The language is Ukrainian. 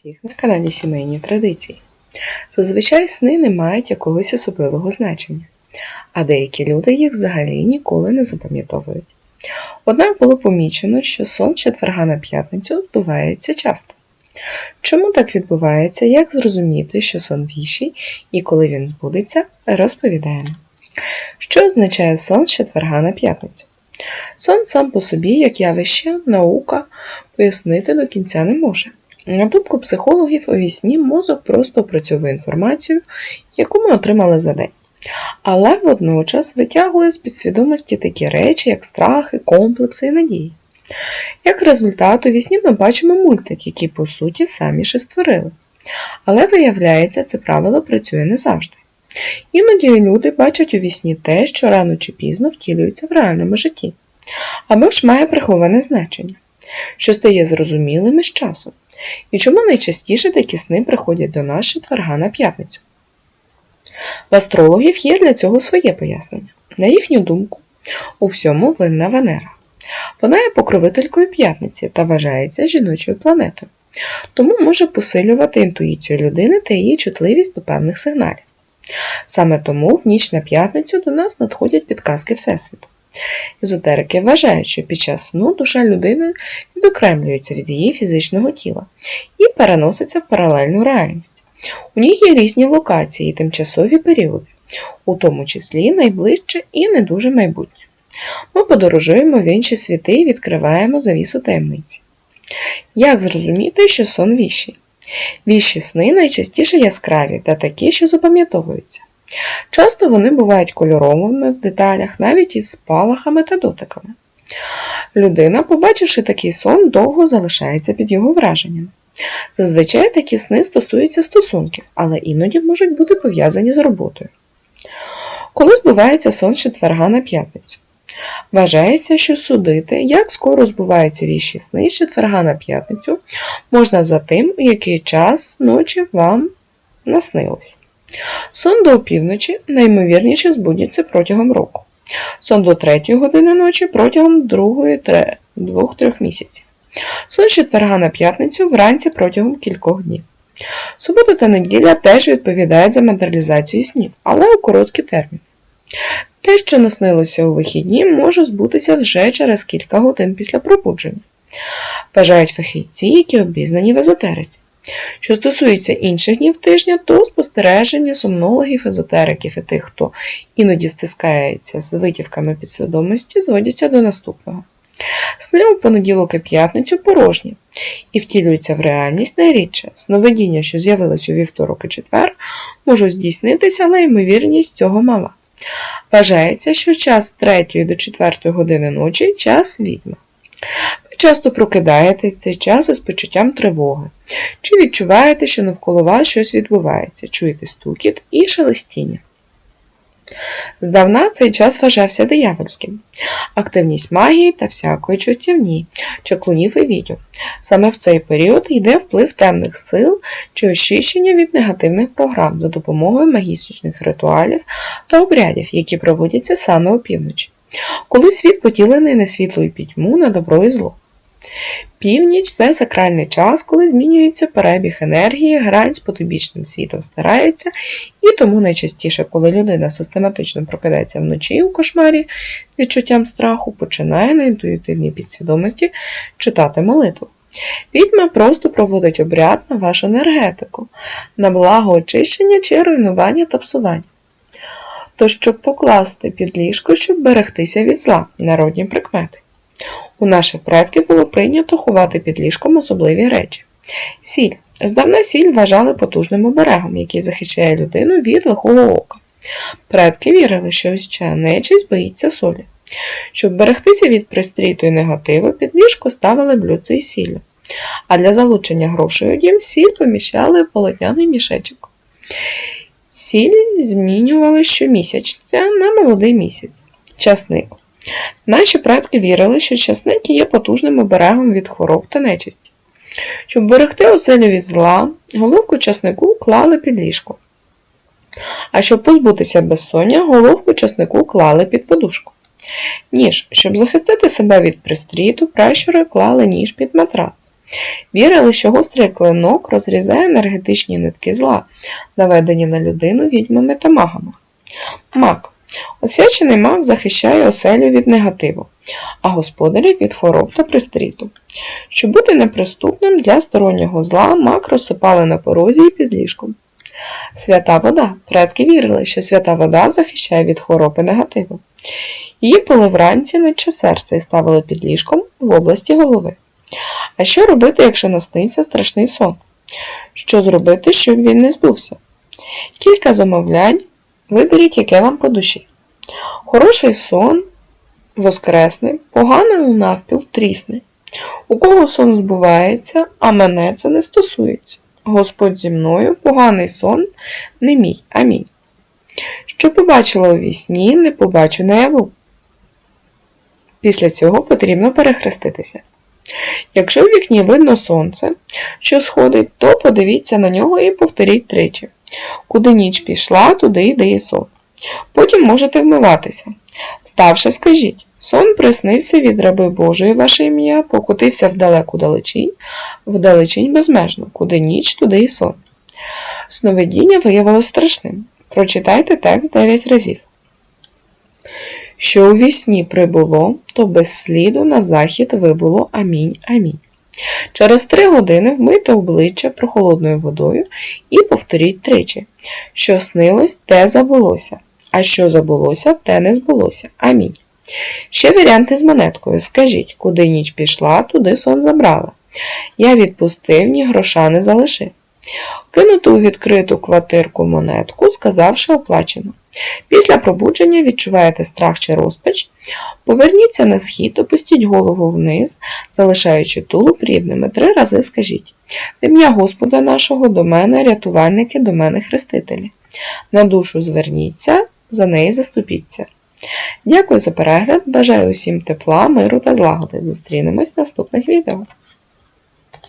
всіх на каналі Сімейні Традиції. Зазвичай сни не мають якогось особливого значення, а деякі люди їх взагалі ніколи не запам'ятовують. Однак було помічено, що сон четверга на п'ятницю відбувається часто. Чому так відбувається, як зрозуміти, що сон віщий і коли він збудеться, розповідаємо. Що означає сон четверга на п'ятницю? Сон сам по собі, як явище, наука пояснити до кінця не може. На думку психологів, у вісні мозок просто опрацьовує інформацію, яку ми отримали за день. Але водночас витягує з підсвідомості такі речі, як страхи, комплекси і надії. Як результат, у вісні ми бачимо мультик, який по суті самі ще створили. Але виявляється, це правило працює не завжди. Іноді люди бачать у вісні те, що рано чи пізно втілюється в реальному житті, або ж має приховане значення, що стає зрозумілим із часом. І чому найчастіше такі сни приходять до нас з четверга на п'ятницю? В астрологів є для цього своє пояснення. На їхню думку, у всьому винна Венера. Вона є покровителькою п'ятниці та вважається жіночою планетою, тому може посилювати інтуїцію людини та її чутливість до певних сигналів. Саме тому в ніч на п'ятницю до нас надходять підказки Всесвіту. Езотерики вважають, що під час сну душа людини відокремлюється від її фізичного тіла і переноситься в паралельну реальність. У ній є різні локації і тимчасові періоди, у тому числі найближче і не дуже майбутнє. Ми подорожуємо в інші світи і відкриваємо завісу таємниці. Як зрозуміти, що сон віщий? Віщі сни найчастіше яскраві та такі, що запам'ятовуються. Часто вони бувають кольоровими в деталях, навіть із спалахами та дотиками. Людина, побачивши такий сон, довго залишається під його враженням. Зазвичай такі сни стосуються стосунків, але іноді можуть бути пов'язані з роботою. Коли збувається сон з четверга на п'ятницю? Вважається, що судити, як скоро збуваються віщі сни з четверга на п'ятницю, можна за тим, який час ночі вам наснилось. Сон до опівночі наймовірніше збудеться протягом року. Сон до 3 години ночі протягом 2-3 місяців. Сон четверга на п'ятницю вранці протягом кількох днів. Субота та неділя теж відповідають за матеріалізацію снів, але у короткі терміни. Те, що наснилося у вихідні, може збутися вже через кілька годин після пробудження. Вважають фахівці, які обізнані в езотериці. Що стосується інших днів тижня, то спостереження сомнологів, езотериків і тих, хто іноді стискається з витівками підсвідомості, зводяться до наступного. Сни у понеділок і п'ятницю порожні і втілюються в реальність найрідше. Сновидіння, що з'явилось у вівторок і четвер, можуть здійснитися, але ймовірність цього мала. Вважається, що час з 3 до 4 години ночі час відьми. Ви часто прокидаєтесь цей час із почуттям тривоги, чи відчуваєте, що навколо вас щось відбувається, чуєте стукіт і шелестіння. Здавна цей час вважався диявольським, активність магії та всякої чуттівні, чаклунів і відьом. Саме в цей період йде вплив темних сил чи очищення від негативних програм за допомогою магічних ритуалів та обрядів, які проводяться саме опівночі, коли світ поділений на світло і пітьму, на добро і зло. Північ це сакральний час, коли змінюється перебіг енергії, грань з потойбічним світом старається, і тому найчастіше, коли людина систематично прокидається вночі у кошмарі відчуттям страху, починає на інтуїтивній підсвідомості читати молитву. Відьма просто проводить обряд на вашу енергетику, на благо очищення чи руйнування та псування. То, щоб покласти під ліжко, щоб берегтися від зла, народні прикмети. У наших предків було прийнято ховати під ліжком особливі речі. Сіль. Здавна сіль вважали потужним оберегом, який захищає людину від лихого ока. Предки вірили, що вся нечість боїться солі. Щоб берегтися від пристріту і негативу, під ліжко ставили блюдце із сіллю. А для залучення грошей у дім сіль поміщали в полотняний мішечок. Сіль змінювали щомісяця на молодий місяць. Часник. Наші предки вірили, що часник є потужним оберегом від хвороб та нечисті. Щоб берегти оселю від зла, головку часнику клали під ліжко. А щоб позбутися безсоння, головку часнику клали під подушку. Ніж, щоб захистити себе від пристріту, пращури клали ніж під матрац. Вірили, що гострий клинок розрізає енергетичні нитки зла, наведені на людину відьмами та магами. Мак. Освячений мак захищає оселю від негативу, а господарів від хвороб та пристріту. Щоб бути неприступним для стороннього зла, мак розсипали на порозі і під ліжком. Свята вода. Предки вірили, що свята вода захищає від хвороб і негативу. Її пили вранці наче серце і ставили під ліжком в області голови. А що робити, якщо наснився страшний сон? Що зробити, щоб він не збувся? Кілька замовлянь, виберіть, яке вам по душі. Хороший сон воскресне, поганий навпіл трісне. У кого сон збувається, а мене це не стосується. Господь зі мною, поганий сон не мій. Амінь. Що побачила у вісні, не побачу наяву. Після цього потрібно перехреститися. Якщо в вікні видно сонце, що сходить, то подивіться на нього і повторіть тричі. Куди ніч пішла, туди йде і сон. Потім можете вмиватися. Вставши, скажіть сон приснився від раби Божої ваше ім'я, покотився вдалеку далечінь, вдалечінь безмежно, куди ніч, туди і сон. Сновидіння виявилось страшним. Прочитайте текст 9 разів. Що у вісні прибуло, то без сліду на захід вибуло амінь, амінь. Через три години вмийте обличчя прохолодною водою і повторіть тричі. Що снилось, те забулося, а що забулося, те не збулося. Амінь. Ще варіанти з монеткою. Скажіть, куди ніч пішла, туди сон забрала. Я відпустив, ні гроша не залишив. Кинути у відкриту квартирку монетку, сказавши оплачено. Після пробудження відчуваєте страх чи розпач. Поверніться на схід, опустіть голову вниз, залишаючи тулуб рівними. Три рази скажіть: ім'я Господа нашого до мене, рятувальники, до мене хрестителі. На душу зверніться, за неї заступіться. Дякую за перегляд. Бажаю усім тепла, миру та злагоди. Зустрінемось в наступних відео.